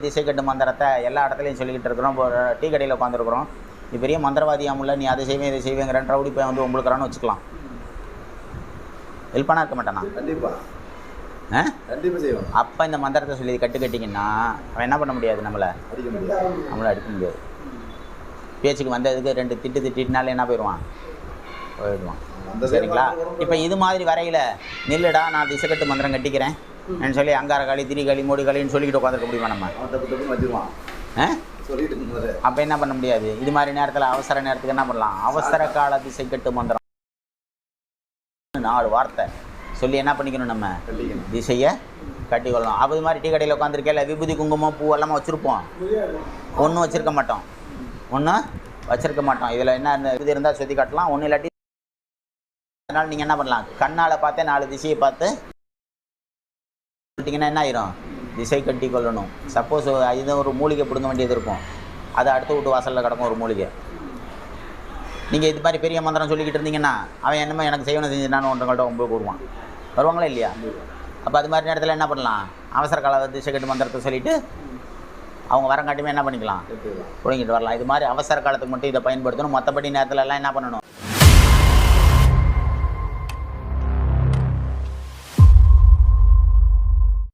திசை கட்டு மந்திரத்தை எல்லா இடத்துலையும் சொல்லிக்கிட்டு இருக்கிறோம். இப்போ டீ கடையில் உட்காந்துருக்குறோம் நீ பெரிய மந்திரவாதியாமுல்ல நீ அதை செய்வேன் இதை செய்வேங்கிற ரவுடி போய் வந்து உங்களுக்குறான்னு வச்சுக்கலாம். ஹெல்ப்பானா இருக்க மாட்டானா? கண்டிப்பா. ஆ? கண்டிப்பா செய்வோம் அப்போ இந்த மந்திரத்தை சொல்லி கட்டு கட்டிங்கன்னா அவன் என்ன பண்ண முடியாது நம்மளை? அடிக்க முடியாது. நம்மளை அடிக்க முடியாது. பேச்சுக்கு வந்ததுக்கு ரெண்டு திட்டு திட்டினால என்ன போயிடுவான்? போயிடுவான். சரிங்களா? இப்போ இது மாதிரி வரையில் நில்லுடா நான் திசைக்கட்டு மந்திரம் கட்டிக்கிறேன். சொல்லி அங்கார களி திரி களி மூடி களின்னு சொல்லிக்கிட்டு உட்காந்துருக்க முடியுமா நம்ம? வச்சிருவான் அப்போ என்ன பண்ண முடியாது? இது மாதிரி நேரத்தில் அவசர நேரத்துக்கு என்ன பண்ணலாம்? அவசர கால திசைக்கட்டு மந்திரம். நாலு வார்த்தை. சொல்லி என்ன பண்ணிக்கணும் நம்ம? திசையை கட்டிக்கொள்ளணும். அப்போ இது மாதிரி டீ கடையில் உட்காந்துருக்கேல விபூதி குங்குமம் பூ எல்லாமே வச்சுருப்போம். ஒன்றும் வச்சுருக்க மாட்டோம். ஒன்றும் வச்சுருக்க மாட்டோம். இதில் என்ன இது இருந்தால் சுற்றி காட்டலாம். ஒன்றும் இல்லாட்டி அதனால் நீங்கள் என்ன பண்ணலாம்? கண்ணால் பார்த்தே நாலு திசையை பார்த்து பண்ணிட்டீங்கன்னா என்ன ஆயிரும்? திசை கட்டி கொள்ளணும். சப்போஸ் இது ஒரு மூலிகை பிடுங்க வேண்டியது இருக்கும். அது அடுத்த வீட்டு வாசலில் கிடக்கும் ஒரு மூலிகை. நீங்கள் இது மாதிரி பெரிய மந்திரம் சொல்லிக்கிட்டு இருந்தீங்கன்னா அவன் என்னமோ எனக்கு செய்யணும் செஞ்சுட்டான்னு ஒன்றங்கள்ட்ட உங்களுக்கு வருவான் வருவாங்களா இல்லையா? அப்போ அது மாதிரி நேரத்தில் என்ன பண்ணலாம்? அவசர கால திசை கட்டு மந்திரத்தை சொல்லிவிட்டு அவங்க வரங்காட்டியுமே என்ன பண்ணிக்கலாம்? கட்டிடலாம் பிடிங்கிட்டு வரலாம். இது மாதிரி அவசர காலத்துக்கு மட்டும் இதை பயன்படுத்தணும். மற்றபடி நேரத்துலலாம் என்ன பண்ணணும்?